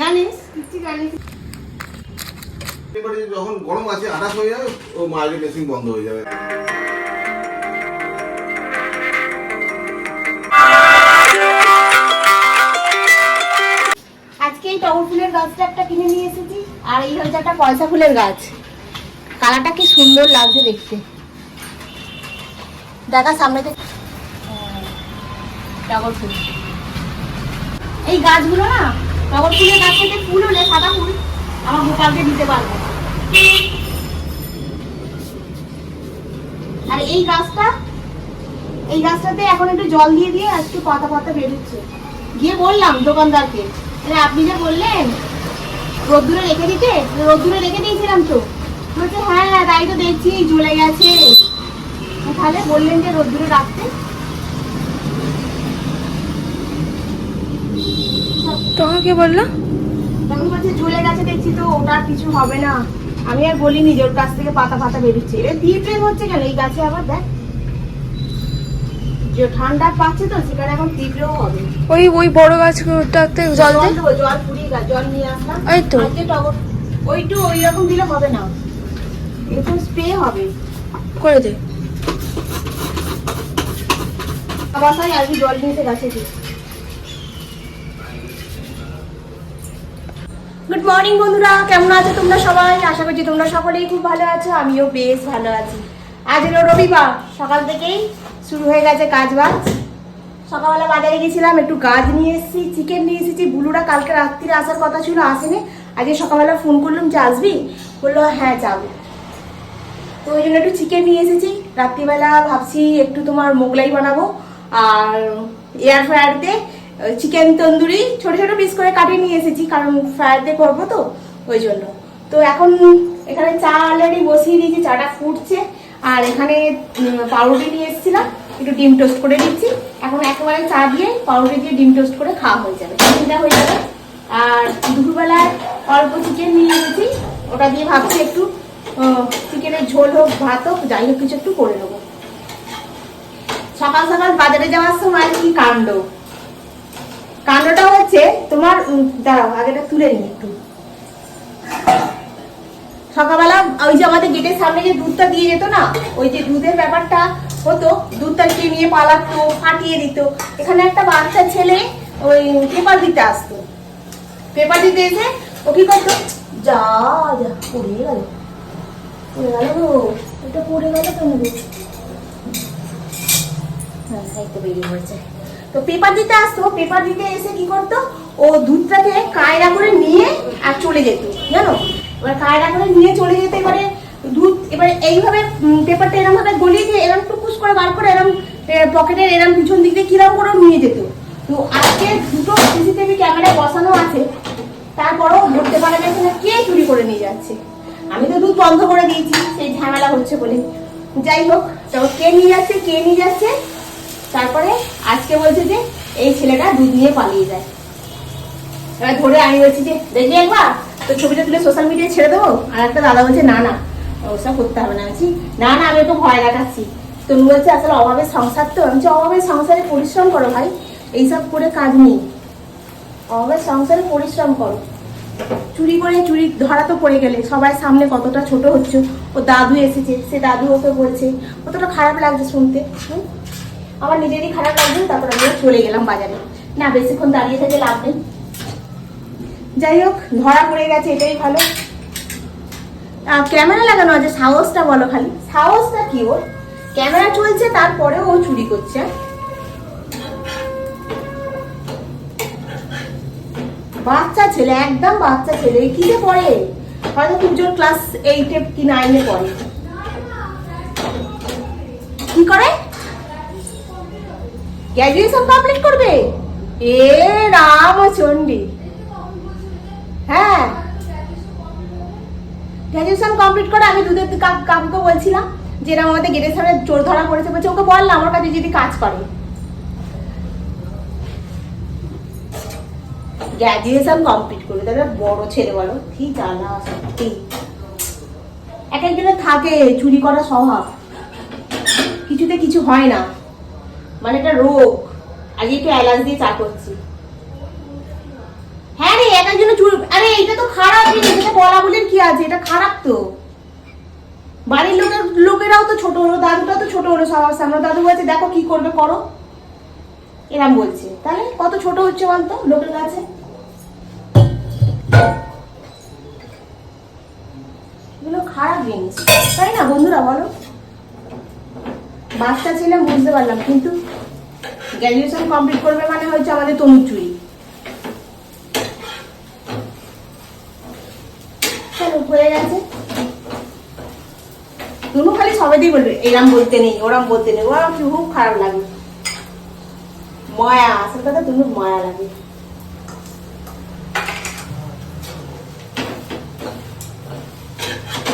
জানিস? কিচ্ছু জানিস এবারে যখন গরম আছে আঠাশ হয়ে যাবে ও মাইলে মেশিন বন্ধ হয়ে যাবে। আজকে এই টগর ফুলের গাছটা একটা কিনে নিয়ে এসেছি আর এই হচ্ছে একটা পয়সা ফুলের গাছ। কালারটা কি সুন্দর লাগছে দেখতে। দেখা সামনে থেকে। হ্যাঁ, টগর ফুল। এই গাছগুলো না টগর ফুলের গাছ থেকে ফুল হলে সাদা ফুল আমার গোপালকে দিতে পারব। আর এই গাছটা, এই গাছটাতে এখন একটু জল দিয়ে দিয়ে আজকে পাতা পাতা বেরোচ্ছে। গিয়ে বললাম দোকানদারকে আপনি যে বললেন, রোদ্দুরে রেখে দিতে, রোদ্দুরে রেখে দিয়েছিলাম তো। বলছে হ্যাঁ হ্যাঁ তাই তো দেখছি, জ্বলে গেছে। তাহলে বললেন যে রোদ্দুরে রাখতে। তোমাকে বলল তখন বলছে জ্বলে গেছে দেখছি তো ওটা কিছু হবে না। আমি আর বলিনি যে ওর কাছ থেকে পাতা পাতা বেরোচ্ছে। এবার পিঁপড়ে হচ্ছে কেন? এই গাছে আবার দেখ। যে ঠান্ডা পাচ্ছে তো সেখানে এখন পিঁপড়েও হবে। ওই ওই বড় গাছটাতে জল দেবো, জল পুড়িয়ে গা- জল নিয়ে আসলাম। এই তো। ওইটু ওই রকম দিলে হবে না। একটু স্প্রে হবে। করে দে। বাসায় আর কি জল নিতে গাছে দিই গুড মর্নিং বন্ধুরা। কেমন আছো তোমরা সবাই? আশা করছি তোমরা সকলেই খুব ভালো আছো, আমিও বেশ ভালো আছি। আজ হলো রবিবার, সকাল থেকেই শুরু হয়ে গেছে কাজ বাজ সকালবেলা বাজারে গেছিলাম, একটু গাছ নিয়ে এসেছি, চিকেন নিয়ে এসেছি, বুলুরা কালকে রাত্রিরে আসার কথা ছিল, আসেনি। আজকে সকালবেলা ফোন করলাম, যে আসবি? বলল হ্যাঁ যাব। তো ওই জন্য একটু চিকেন নিয়ে এসেছি। রাত্রিবেলা ভাবছি একটু তোমার মোগলাই বানাবো, আর এয়ার ফ্রায়ারতে চিকেন তন্দুরি, ছোট ছোট পিস করে কাটিয়ে নিয়ে এসেছি, কারণ ফ্রায়ারতে করব তো, ওই জন্য। তো এখন এখানে চা অলরেডি বসিয়ে দিয়েছি, চাটা ফুটছে, আর এখানে পাউরুটি নিয়ে এসেছিলাম, একটু ডিম টোস্ট করে দিচ্ছি এখন একেবারে চা দিয়ে পাউরুটি দিয়ে ডিম টোস্ট করে খাওয়া হয়ে যাবে চিকেনটা হয়ে যাবে। আর দুপুরবেলায় অল্প চিকেন নিয়ে এসেছি, ওটা দিয়ে ভাবছি একটু চিকেনের ঝোল হোক, ভাত হোক, যাই হোক, কিছু একটু করে নেব। সকাল সকাল বাজারে যাওয়ার সময় কি কাণ্ড? কাণ্ডটা হচ্ছে তোমার দাঁড়াও, আগেটা তুলে নিই একটু। সকালবেলা ওই যে আমাদের গেটের সামনে যে দুধটা দিয়ে যেত না, ওই যে দুধের ব্যাপারটা হতো, দুধটা কে নিয়ে পালাতো, ফাটিয়ে দিত। এখানে একটা বাচ্চা ছেলে ওই পেপার দিতে আসতো। পেপার দিতে এসে ও কি করতো? যা যা, পড়ে গেল। পড়ে গেল গো, এটা পড়ে গেল কেন গো? হ্যাঁ এই বেরিয়ে পড়েছে। তো পেপার দিতে আসতো পেপার দিতে এসে কি করতো? ও দুধটাকে কায়রা করে নিয়ে আর চলে যেত, জানো? এবার কায়রা করে নিয়ে চলে যেতে, এবারে দুধ, এবারে এইভাবে পেপারটা এরকম ভাবে গলিয়ে দিয়ে এরম টুকুস করে বার করে এরম পকেটের এরম পিছন দিক দিয়ে কিরম করে নিয়ে যেত। তো আজকে দুটো সিসিটিভি ক্যামেরা বসানো আছে, তারপরেও ধরতে পারা যাচ্ছে না কে চুরি করে নিয়ে যাচ্ছে? আমি তো দুধ বন্ধ করে দিয়েছি, সেই ঝামেলা হচ্ছে বলে। যাই হোক, তো কে নিয়ে যাচ্ছে, কে নিয়ে যাচ্ছে? তারপরে আজকে বলছে যে এই ছেলেটা দুধ নিয়ে পালিয়ে যায়। এবার ধরে আমি বলছি যে দেখবি একবার? তো ছবিটা তুলে সোশ্যাল মিডিয়ায় ছেড়ে দেবো? আর একটা দাদা বলছে না না ওসব করতে হবে না। বলছি, না না আমি একটু ভয় দেখাচ্ছি। তনু বলছে আসলে অভাবের সংসার তো। আমি অভাবের সংসারে পরিশ্রম করো ভাই এইসব করে কাজ নেই। অভাবের সংসারে পরিশ্রম করো। চুরি করে চুরি ধরা তো পড়ে গেলে। সবাই সামনে কতটা ছোট হচ্ছে? ও দাদু এসেছে সে দাদু ওকে বলছে কতটা খারাপ লাগছে শুনতে হুম? আমার নিজেরই খারাপ লাগছে তারপর আমি চলে গেলাম বাজারে। না, বেশিক্ষণ দাঁড়িয়ে থেকে লাভ নেই। যাই হোক, ধরা পড়ে গেছে, এটাই ভালো। ক্যামেরা লাগানো আছে, সাহসটা বলো খালি। সাহসটা কি ওর? ক্যামেরা চলছে, তারপরেও ও চুরি করছে? বাচ্চা ছেলে, একদম বাচ্চা ছেলে, কি যে পড়ে হয়তো খুব জোর ক্লাস এইটে কি নাইনে পড়ে। কি করে? গ্র্যাজুয়েশন কমপ্লিট করবে? এ রাম রামচন্ডী। হ্যাঁ। গ্র্যাজুয়েশন কমপ্লিট করে আমি দুধের কাক- কাকুকে বলছিলাম, যে এরকম আমাদের গেটের সামনে চোর ধরা পড়েছে, বলছে, ওকে বললাম আমার কাছে যদি কাজ করে। গ্র্যাজুয়েশন কমপ্লিট করবে তাহলে বড় ছেলে বলো, কি জ্বালা, সত্যি। এক একজনের থাকে, চুরি করা স্বভাব। কিছুতে কিছু হয় না। মানে এটা রোগ। আজকে একটু অ্যালার্জি দিয়ে চা করছি। হ্যাঁ রে আরে এটা তো খারাপ জিনিস এটা বলা বলেন কি আছে, এটা খারাপ তো। বাড়ির লোকের লোকেরাও তো ছোট হলো দাদুটা তো ছোট হলো, সবার সামনে। দাদু বলছে, দেখো কি করবে, করো। এরম বলছে। তাহলে কত ছোট হচ্ছে বলতো, লোকের কাছে? এগুলো খারাপ জিনিস। তাই না বন্ধুরা, বলো? বাচ্চা ছিলাম বুঝতে পারলাম, কিন্তু গ্র্যাজুয়েশন কমপ্লিট করবে মানে হচ্ছে আমাদের তনুচুরি হয়ে গেছে। তুনু খালি সবেতেই বলবে, এরম বলতে নেই, ওরম বলতে নেই। ওরম খুব খারাপ লাগে। মায়া, আসল কথা তুমি মায়া লাগে।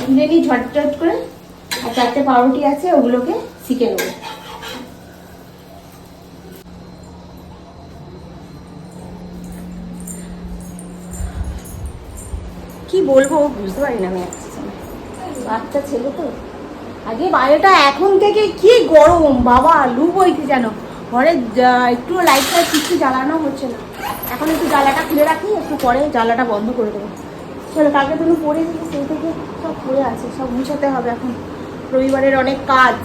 তুলে নিই ঝটঝট করে। আর চারটে পাউরুটি আছে ওগুলোকে। শিখে নেব কি বলব, বুঝতে পারি না আমি বাচ্চা ছেলে তো। আগে বাইরেটা এখন থেকে কি গরম, বাবা লু বইতে যেন। ঘরে একটু লাইট ফাইট কিছু জ্বালানো হচ্ছে না। এখন একটু জ্বালাটা খুলে রাখি, একটু পরে জ্বালাটা বন্ধ করে দেবো। চলো, কালকে তুমি পড়ে দিবি সেই থেকে সব পড়ে আছে, সব মুছাতে হবে এখন। রবিবারের অনেক কাজ।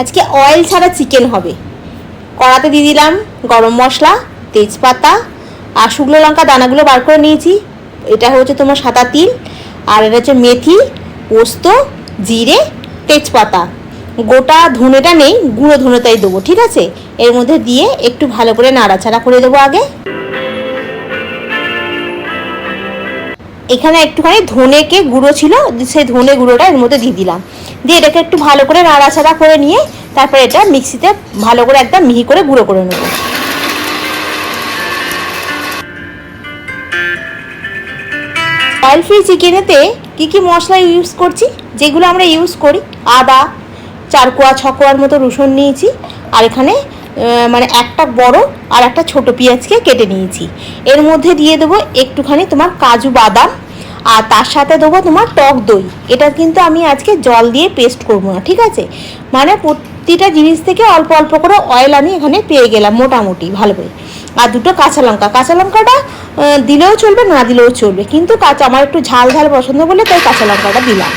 আজকে অয়েল ছাড়া চিকেন হবে। কড়াতে দিয়ে দিলাম গরম মশলা, তেজপাতা আর শুকনো লঙ্কা দানাগুলো বার করে নিয়েছি। এটা হচ্ছে তোমার সাদা তিল আর এটা হচ্ছে মেথি, পোস্ত, জিরে, তেজপাতা। গোটা ধনেটা নেই, গুঁড়ো ধনেটাই দেবো, ঠিক আছে? এর মধ্যে দিয়ে একটু ভালো করে নাড়াচাড়া করে দেবো আগে। এখানে একটুখানি ধনেকে গুঁড়ো ছিল, সেই ধনে গুঁড়োটা এর মধ্যে দিয়ে দিলাম। দিয়ে এটাকে একটু ভালো করে নাড়াচাড়া করে নিয়ে তারপর এটা মিক্সিতে ভালো করে একদম মিহি করে গুঁড়ো করে নেব। অয়েল ফ্রি চিকেনেতে কী কী মশলা ইউজ করছি, যেগুলো আমরা ইউজ করি, আদা চার কোয়া ছ কোয়ার মতো রসুন নিয়েছি, আর এখানে মানে একটা বড় আর একটা ছোট পেঁয়াজকে কেটে নিয়েছি। এর মধ্যে দিয়ে দেবো একটুখানি তোমার কাজু বাদাম আর তার সাথে দেবো তোমার টক দই। এটা কিন্তু আমি আজকে জল দিয়ে পেস্ট করব না, ঠিক আছে? মানে প্রতিটা জিনিস থেকে অল্প অল্প করে অয়েল আমি এখানে পেয়ে গেলাম মোটামুটি, ভালো করে। আর দুটো কাঁচা লঙ্কা। কাঁচা লঙ্কাটা দিলেও চলবে, না দিলেও চলবে। কিন্তু কাঁচা, আমার একটু ঝাল ঝাল পছন্দ বলে তাই কাঁচা লঙ্কাটা দিলাম।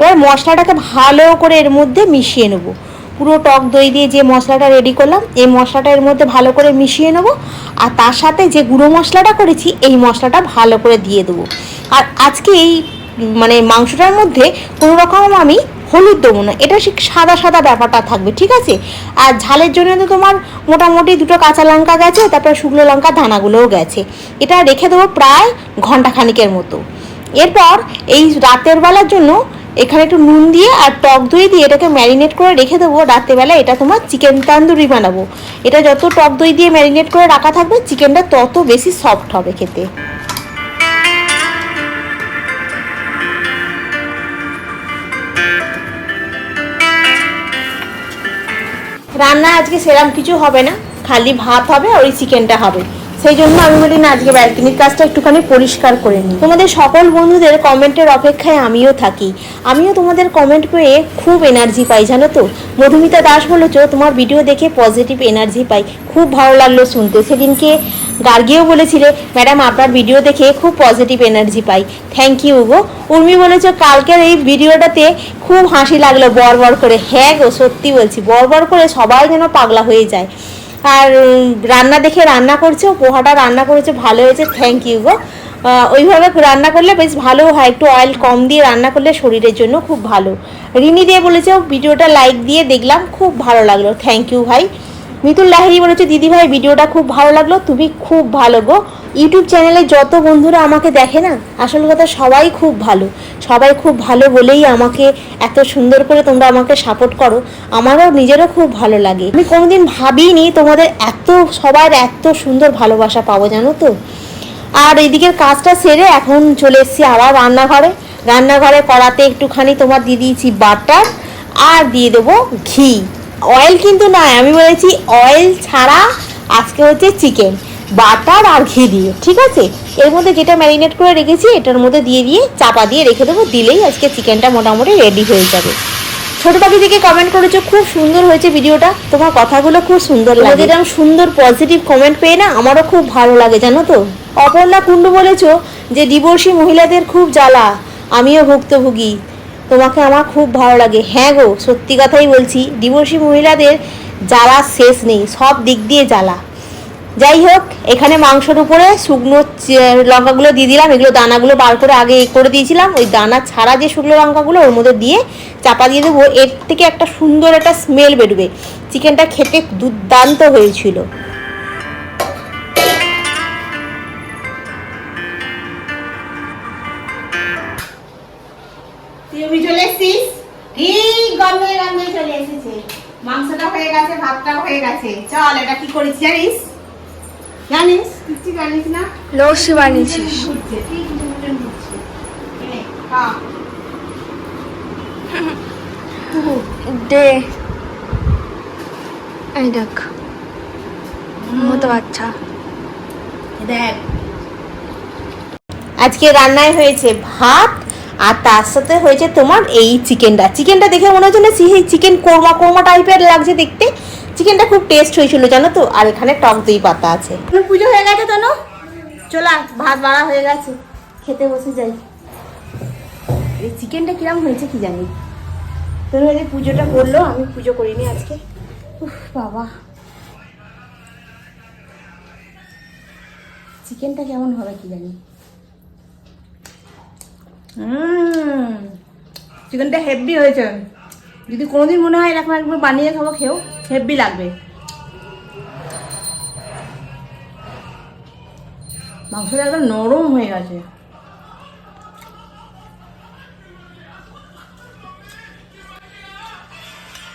এবার মশলাটাকে ভালো করে এর মধ্যে মিশিয়ে নেব। পুরো টক দই দিয়ে যে মশলাটা রেডি করলাম, এই মশলাটা এর মধ্যে ভালো করে মিশিয়ে নেব আর তার সাথে যে গুঁড়ো মশলাটা করেছি, এই মশলাটা ভালো করে দিয়ে দেবো। আর আজকে এই মানে মাংসটার মধ্যে কোনো রকম আমি হলুদ দেবো না, এটা ঠিক সাদা সাদা ব্যাপারটা থাকবে, ঠিক আছে? আর ঝালের জন্য তো তোমার মোটামুটি দুটো কাঁচা লঙ্কা গেছে, তারপর শুকনো লঙ্কা দানাগুলোও গেছে। এটা রেখে দেবো প্রায় ঘণ্টা খানিকের মতো। এরপর এই রাতের বেলার জন্য এখানে একটু নুন দিয়ে আর টক দই দিয়ে এটাকে ম্যারিনেট করে রেখে দেবো রাত্রেবেলা। এটা তোমার চিকেন তান্দুরি বানাবো। এটা যত টক দই দিয়ে ম্যারিনেট করে রাখা থাকবে চিকেনটা তত বেশি সফট হবে খেতে। রান্না আজকে সেরাম কিছু হবে না। খালি ভাত হবে আর ওই চিকেনটা হবে। সেই জন্য আমি বলি, না, আজকে ব্যালকনির কাজটা একটুখানি পরিষ্কার করে নিই। তোমাদের সকল বন্ধুদের কমেন্টের অপেক্ষায় আমিও থাকি। আমিও তোমাদের কমেন্ট পেয়ে খুব এনার্জি পাই, জানো তো? মধুমিতা দাস বলেছ, তোমার ভিডিও দেখে পজিটিভ এনার্জি পাই। খুব ভালো লাগল শুনতে। সেদিনকে গার্গিও বলেছিলে, ম্যাডাম, আপনার ভিডিও দেখে খুব পজিটিভ এনার্জি পাই। থ্যাংক ইউ গো। উর্মি বলেছ, কালকের এই ভিডিওটাতে খুব হাসি লাগল। বর বর করে হ্যাঁ গো, সত্যি বলছি। বর বর করে সবাই যেন পাগলা হয়ে যায়। আর রান্না দেখে রান্না করছ, পোহাটা রান্না করেছে, ভালো হয়েছে থ্যাংক ইউ গো। ওইভাবে রান্না করলে বেশ ভালো হয়, একটু অয়েল কম দিয়ে রান্না করলে শরীরের জন্য খুব ভালো। রিনি দিয়ে বলেছে, ভিডিওটা লাইক দিয়ে দেখলাম, খুব ভালো লাগল থ্যাংক ইউ ভাই। মিতুল লাহিরি বলেছে দিদি ভাই ভিডিওটা খুব ভালো লাগল। তুমি খুব ভালো গো। ইউটিউব চ্যানেলে যত বন্ধুরা আমাকে দেখে না, আসল কথা সবাই খুব ভালো। সবাই খুব ভালো বলেই আমাকে এত সুন্দর করে তোমরা আমাকে সাপোর্ট করো। আমারও, নিজেরও খুব ভালো লাগে। আমি কোনোদিন ভাবিনি তোমাদের এত, সবার এত সুন্দর ভালোবাসা পাবো, জানো তো? আর এদিকের কাজটা সেরে এখন চলে এসেছি আবার রান্নাঘরে। রান্নাঘরে করাতে একটুখানি তোমার দিয়ে দিয়েছি বাটার আর দিয়ে দেবো ঘি। অয়েল কিন্তু নয় আমি বলেছি অয়েল ছাড়া আজকে হচ্ছে চিকেন বাটার আর ঘি দিয়ে ঠিক আছে? এর মধ্যে যেটা ম্যারিনেট করে রেখেছি এটার মধ্যে দিয়ে দিয়ে চাপা দিয়ে রেখে দেবো দিলেই আজকে চিকেনটা মোটামুটি রেডি হয়ে যাবে। ছোট পাখি থেকে কমেন্ট করেছ খুব সুন্দর হয়েছে ভিডিওটা তোমার কথাগুলো খুব সুন্দর লাগে। এরকম সুন্দর পজিটিভ কমেন্ট পেয়ে না আমারও খুব ভালো লাগে জানো তো? অপর্ণা কুণ্ডু বলেছ যে ডিভোর্সি মহিলাদের খুব জ্বালা আমিও ভুক্তভোগী। তোমাকে আমার খুব ভালো লাগে। হ্যাঁ গো, সত্যি কথাই বলছি, ডিভোর্সি মহিলাদের জ্বালা শেষ নেই, সব দিক দিয়ে জ্বালা। যাই হোক, এখানে মাংসর উপরে শুকনো লঙ্কাগুলো দিয়ে দিলাম, এগুলো দানাগুলো বার করে আগে করে দিয়েছিলাম। ওই দানা ছাড়া যে শুকনো লঙ্কাগুলো, ওর মধ্যে দিয়ে চাপা দিয়ে দেবো। এর থেকে একটা সুন্দর একটা স্মেল বেরোবে। চিকেনটা খেতে দুর্দান্ত হয়েছিল। গেছে ভাতটা হয়ে গেছে। চল এটা কি করেছি জানিস? জানিস? কিচ্ছু জানিস না? লস্যি বানিয়েছিস। দে। এই দেখ মতো বাচ্চা। দেখ। আজকে রান্নায় হয়েছে ভাত আর তার সাথে হয়েছে তোমার এই চিকেনটা। চিকেনটা দেখে মনে হচ্ছে না সেই চিকেন কোরমা কোরমা টাইপের লাগছে দেখতে। চিকেনটা খুব টেস্ট হয়েছিল, জানো তো? আর এখানে টক দই পাতা আছে। পুজো হয়ে গেছে তো চলা ভাত বাড়া হয়ে গেছে। খেতে বসে যাই। এই চিকেনটা কিরম হয়েছে কি জানি। তোর হয়ে পুজোটা করল, আমি পুজো করিনি আজকে। উফ, বাবা। চিকেনটা কেমন হবে কি জানি। চিকেনটা হেভি হয়েছে। যদি কোনোদিন মনে হয় এরকম একবার বানিয়ে খাব খেও হেভি লাগবে। মাংসটা একদম নরম হয়ে গেছে।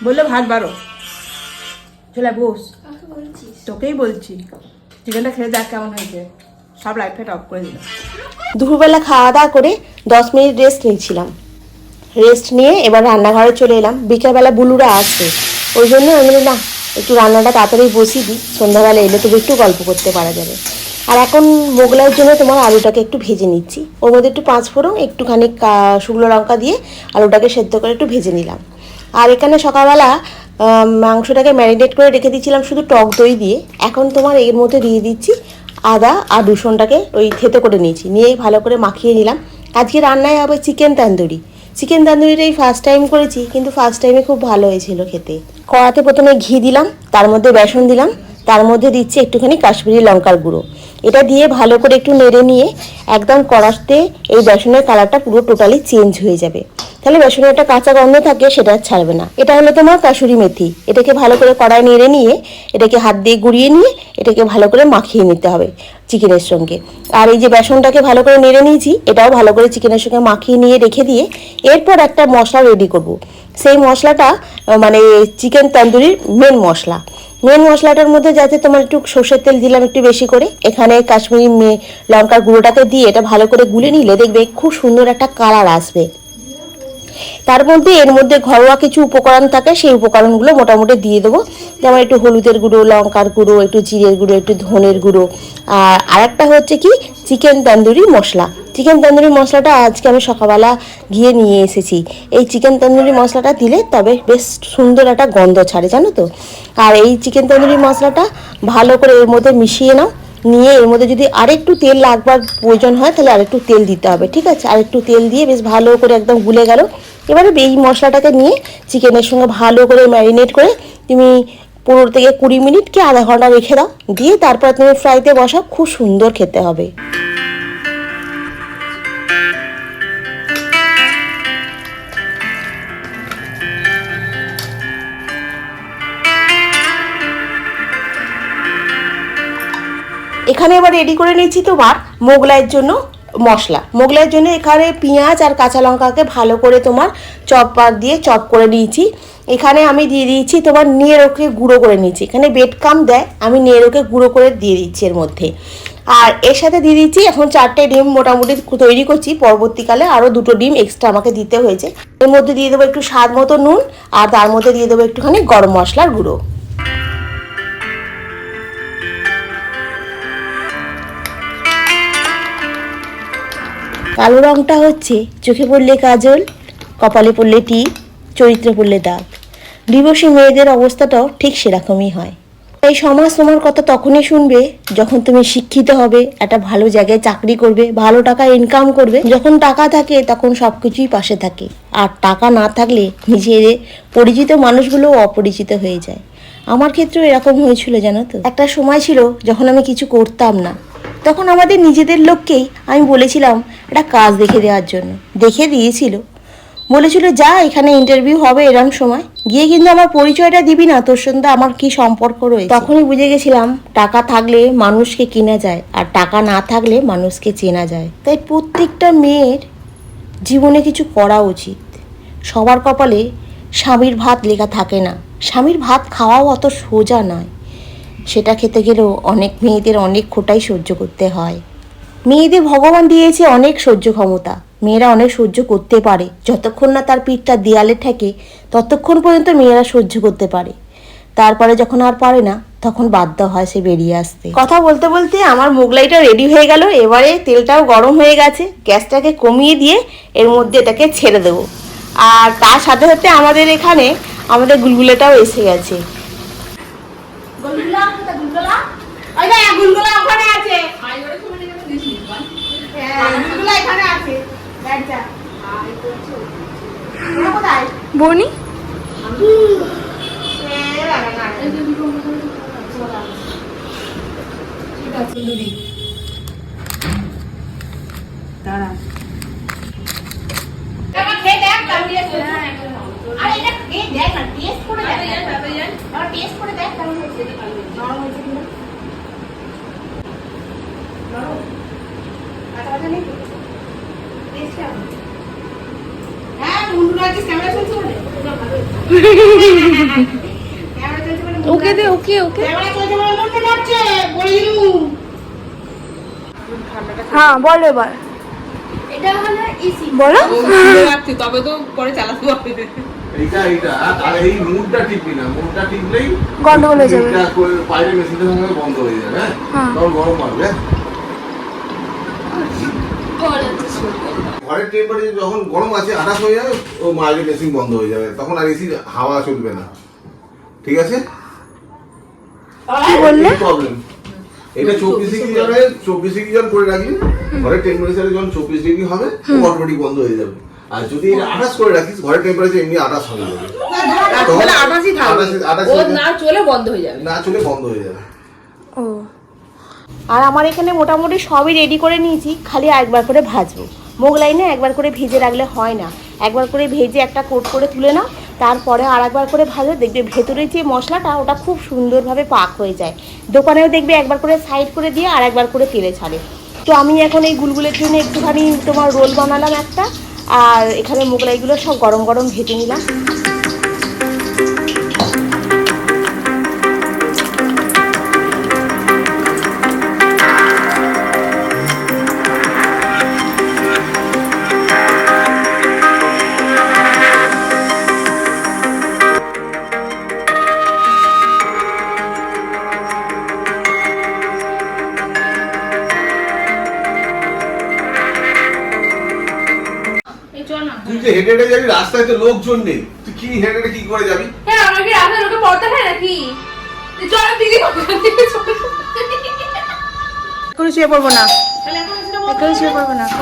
বলল ভাত বারো চলে বস। তোকেই বলছি। চিকেনটা খেয়ে দেখ কেমন হয়েছে। সব লাইট ফাইট অফ করে দিল। দুপুরবেলা খাওয়া দাওয়া করে দশ মিনিট রেস্ট নিয়েছিলাম। রেস্ট নিয়ে এবার রান্নাঘরে চলে এলাম। বিকেলবেলা বুলুরা আসবে। ওই জন্য আমি বলি, না একটু রান্নাটা তাড়াতাড়ি বসিয়ে দিই। সন্ধ্যাবেলা এলে তবে একটু গল্প করতে পারা যাবে। আর এখন মোগলাইয়ের জন্য তোমার আলুটাকে একটু ভেজে নিচ্ছি। ওর মধ্যে একটু পাঁচ ফোড়ন একটুখানি শুকনো লঙ্কা দিয়ে আলুটাকে সেদ্ধ করে একটু ভেজে নিলাম। আর এখানে সকালবেলা মাংসটাকে ম্যারিনেট করে রেখে দিয়েছিলাম শুধু টক দই দিয়ে। এখন তোমার এর মধ্যে দিয়ে দিচ্ছি আদা আর রসুনটাকে ওই থেতে করে নিয়েছি। নিয়ে ভালো করে মাখিয়ে নিলাম। আজকে রান্নায় হবে চিকেন তান্দুরি। চিকেন তান্দুরিটা এই ফার্স্ট টাইম করেছি, কিন্তু ফার্স্ট টাইমে খুব ভালো হয়েছিল খেতে। কড়াতে প্রথমে ঘি দিলাম, তার মধ্যে বেসন দিলাম, তার মধ্যে দিচ্ছে একটুখানি কাশ্মীরি লঙ্কার গুঁড়ো। এটা দিয়ে ভালো করে একটু নেড়ে নিয়ে একদম কড়াতে এই বেসনের কালারটা পুরো টোটালি চেঞ্জ হয়ে যাবে। তাহলে বেসনের একটা কাঁচা গন্ধ থাকে, সেটা ছাড়বে না। এটা হলো তোমার কাসুরি মেথি। এটাকে ভালো করে কড়াই নেড়ে নিয়ে, এটাকে হাত দিয়ে গুঁড়িয়ে নিয়ে, এটাকে ভালো করে মাখিয়ে নিতে হবে চিকেনের সঙ্গে। আর এই যে বেসনটাকে ভালো করে নেড়ে নিয়েছি, এটাও ভালো করে চিকেনের সঙ্গে মাখিয়ে নিয়ে রেখে দিয়ে, এরপর একটা মশলা রেডি করব। সেই মশলাটা মানে চিকেন তন্দুরির মেন মশলা। মেন মশলাটার মধ্যে যাতে তোমার একটু সর্ষের তেল দিলাম একটু বেশি করে, এখানে কাশ্মীরি লঙ্কার গুঁড়োটাতে দিয়ে এটা ভালো করে গুলে নিলে দেখবে খুব সুন্দর একটা কালার আসবে। তার মধ্যে এর মধ্যে ঘরোয়া কিছু উপকরণ থাকে, সেই উপকরণগুলো মোটামুটি দিয়ে দেবো। যেমন একটু হলুদের গুঁড়ো, লঙ্কার গুঁড়ো, একটু জিরের গুঁড়ো, একটু ধনের গুঁড়ো। আর আরেকটা হচ্ছে কি, চিকেন তন্দুরি মশলা। চিকেন তন্দুরি মশলাটা আজকে আমি সকালবেলা গিয়ে নিয়ে এসেছি। এই চিকেন তন্দুরি মশলাটা দিলে তবে বেশ সুন্দর একটা গন্ধ ছাড়ে, জানো তো? আর এই চিকেন তন্দুরি মশলাটা ভালো করে এর মধ্যে মিশিয়ে নাও। নিয়ে এর মধ্যে যদি আরেকটু তেল লাগবার প্রয়োজন হয়, তাহলে আরেকটু তেল দিতে হবে, ঠিক আছে? আরেকটু তেল দিয়ে বেশ ভালো করে একদম গুলে গেল। এবারে এই মশলাটাকে নিয়ে চিকেনের সঙ্গে ভালো করে ম্যারিনেট করে তুমি পনেরো থেকে কুড়ি মিনিট কি আধা ঘণ্টা রেখে দাও, দিয়ে তারপর তুমি ফ্রাইতে বসা খুব সুন্দর খেতে হবে। এখানে এবার রেডি করে নিচ্ছি তোমার মোগলাইয়ের জন্য মশলা। মোগলাইয়ের জন্য এখানে পেঁয়াজ আর কাঁচা লঙ্কাকে ভালো করে তোমার চপার দিয়ে চপ করে নিয়েছি। এখানে আমি দিয়ে দিয়েছি তোমার নেড়োকে গুঁড়ো করে নিয়েছি। এখানে বেড কাম দেয়, আমি নেড়োকে গুঁড়ো করে দিয়ে দিচ্ছি এর মধ্যে। আর এর সাথে দিয়ে দিচ্ছি এখন চারটে ডিম মোটামুটি তৈরি করছি। পরবর্তীকালে আরও দুটো ডিম এক্সট্রা আমাকে দিতে হয়েছে। এর মধ্যে দিয়ে দেবো একটু স্বাদ মতো নুন আর তার মধ্যে দিয়ে দেবো একটুখানি গরম মশলার গুঁড়ো। কালো রঙটা হচ্ছে চোখে পড়লে কাজল, কপালে পড়লে টিপ চরিত্র পড়লে দাগ। ডিভোর্সি মেয়েদের অবস্থাটাও ঠিক সেরকমই হয়। এই সমাজ তোমার কথা তখনই শুনবে যখন তুমি শিক্ষিত হবে, একটা ভালো জায়গায় চাকরি করবে, ভালো টাকা ইনকাম করবে। যখন টাকা থাকে তখন সব কিছুই পাশে থাকে। আর টাকা না থাকলে নিজের পরিচিত মানুষগুলো অপরিচিত হয়ে যায়। আমার ক্ষেত্রেও এরকম হয়েছিল জানো তো? একটা সময় ছিল যখন আমি কিছু করতাম না। তখন আমাদের নিজেদের লোককেই আমি বলেছিলাম একটা কাজ দেখে দেওয়ার জন্য। দেখে দিয়েছিল। বলেছিল, যা, এখানে ইন্টারভিউ হবে এরম সময়। গিয়ে কিন্তু আমার পরিচয়টা দিবি না, তোর সঙ্গে আমার কি সম্পর্ক রয়েছে? তখনই বুঝে গেছিলাম, টাকা থাকলে মানুষকে কেনা যায় আর টাকা না থাকলে মানুষকে চেনা যায়। তাই প্রত্যেকটা মেয়ের জীবনে কিছু করা উচিত। সবার কপালে স্বামীর ভাত লেখা থাকে না। স্বামীর ভাত খাওয়াও অত সোজা নয়। সেটা খেতে গেলেও অনেক মেয়েদের অনেক খোটাই সহ্য করতে হয়। মেয়েদের ভগবান দিয়েছে অনেক সহ্য ক্ষমতা। মেয়েরা অনেক সহ্য করতে পারে। যতক্ষণ না তার পিঠটা দেয়ালে ঠেকে, ততক্ষণ পর্যন্ত মেয়েরা সহ্য করতে পারে। তারপরে যখন আর পারে না, তখন বাধ্য হয় সে বেরিয়ে আসতে। কথা বলতে বলতে আমার মোগলাইটা রেডি হয়ে গেল। এবারে তেলটাও গরম হয়ে গেছে। গ্যাসটাকে কমিয়ে দিয়ে এর মধ্যে এটাকে ছেড়ে দেবো। আর তার সাথে সাথে আমাদের এখানে আমাদের গুলগুলেটাও এসে গেছে। ওই যে গুলগুলা ওখানে আছে। হ্যাঁ এখানে আছে। দেখ কোথায়? বনি? এ বাবা না এবার খেয়ে দেখ তারপরে আরে এটা খেয়ে দেখ না টেস্ট করে দেখ আর টেস্ট করে দেখ কেমন হয়েছে নরম হয়েছে কিনা নরম কাঁচা কাঁচা নেই তো টেস্ট কেমন হ্যাঁ মুন্ডুরা কি ক্যামেরা চলছে বলে ক্যামেরা চলছে বলে ওকে দে ওকে ওকে। হ্যাঁ বলো এবার। এটা হলো ইসি। বলো। তবে তো পরে চালাতে পারবে এইটা এইটা। আর এই মুডটা টিপবি না মুডটা টিপলেই গন্ডগোল হয়ে যাবে। মেশিনটা সঙ্গে বন্ধ হয়ে যাবে হ্যাঁ? হ্যাঁ। তখন গরম মারবে ঘরের টেম্পারেচার যখন গরম আছে আঠাশ হয়ে যাবে ও মাইলে মেশিন বন্ধ হয়ে যাবে। তখন আর এসি হাওয়া চলবে না। ঠিক আছে? প্রবলেম এটা চব্বিশ ডিগ্রি যাবে চব্বিশ ডিগ্রি যখন করে রাখবি ঘরের টেম্পারেচারে যখন চব্বিশ ডিগ্রি হবে অটোমেটিক বন্ধ হয়ে যাবে। আর যদি এটা আঠাশ করে রাখিস ঘরের টেম্পারেচার এমনি আঠাশ হয়ে যাবে আঠাশই থাকবে। হয়ে যাবে। না চলে বন্ধ হয়ে যাবে। না চলে বন্ধ হয়ে যাবে। ও। আর আমার এখানে মোটামুটি সবই রেডি করে নিয়েছি, খালি একবার করে ভাজবো। মোগলাইনে একবার করে ভেজে রাখলে হয় না। একবার করে ভেজে একটা কোট করে তুলে নাও, তারপরে আর একবার করে ভাজো দেখবে ভেতরে যে মশলাটা, ওটা খুব সুন্দরভাবে পাক হয়ে যায়। দোকানেও দেখবে একবার করে সাইড করে দিয়ে আর একবার করে তেলে ছাড়ে। তো আমি এখন এই গুলগুলের জন্য একটুখানি তোমার রোল বানালাম একটা, আর এখানে মোগলাইগুলো সব গরম গরম ভেজে নিলাম। হেঁটে যাবি রাস্তায় তো লোকজন নেই। তুই কি হেঁটে হেঁটে কি করে যাবি? হ্যাঁ আমরা কি রাস্তায় লোকে পড়তে হয় নাকি? চল দিদি এখন শুয়ে পড়ব না। এখন শুয়ে পড়ব? লাগে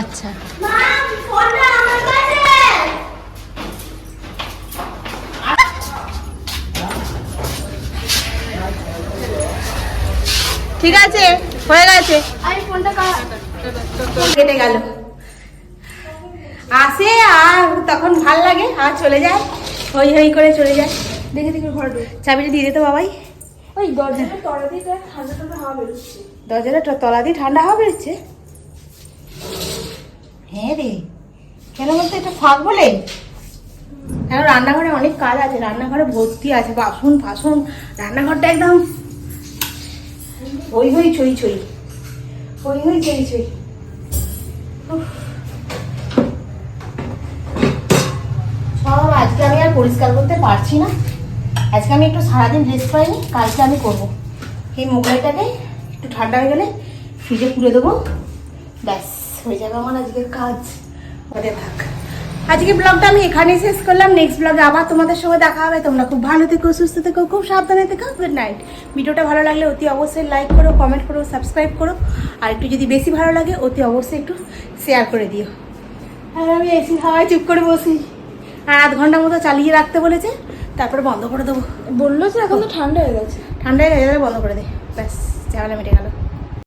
আচ্ছা। মা ফোনটা আমার কাছে। ঠিক আছে হয়ে গেছে। কেটে গেল। আসে আর তখন ভালো লাগে আর চলে যায়। হই হই করে চলে যায়। দেখে দেখে ঘরে চাবিটা দিয়ে দিতে বাবাই। ওই দরজাটা তলা দিয়ে ঠান্ডা ঠান্ডা হাওয়া বেরোচ্ছে। দরজাটা তলা দিয়ে ঠান্ডা হাওয়া বেরোচ্ছে। হ্যাঁ রে কেন বলতো এটা ফাঁক বলে? কেন রান্নাঘরে অনেক কাজ আছে রান্নাঘরে ভর্তি আছে বাসন ফাসন রান্নাঘরটা একদম হই হই চই চই। হই হই চই চই উফ। সব আজকে আমি আর পরিষ্কার করতে পারছি না। আজকে আমি একটু সারাদিন রেস্ট পাইনি, কালকে আমি করব। এই মোগলাইটাকে একটু ঠান্ডা হয়ে গেলে ফ্রিজে পুড়ে দেবো। ব্যাস, হয়ে যাবে আমার আজকের কাজ। ওদের থাক আজকে ব্লগটা আমি এখানেই শেষ করলাম। নেক্সট ব্লগে আবার তোমাদের সঙ্গে দেখা হবে। তোমরা খুব ভালো থেকো, সুস্থ থেকো, খুব সাবধানে থেকো। গুড নাইট ভিডিওটা ভালো লাগলে অতি অবশ্যই লাইক করো কমেন্ট করো সাবস্ক্রাইব করো। আর একটু যদি বেশি ভালো লাগে, অতি অবশ্যই একটু শেয়ার করে দিও। আর আমি এসি হাওয়ায় চুপ করে বসি। আর আধ ঘণ্টা মতো চালিয়ে রাখতে বলেছে তারপরে বন্ধ করে দেবো। বলল যে এখন তো ঠান্ডা হয়ে গেছে। ঠান্ডা হয়ে গেছে বন্ধ করে দে। ব্যাস ঝামেলা মেটে গেল।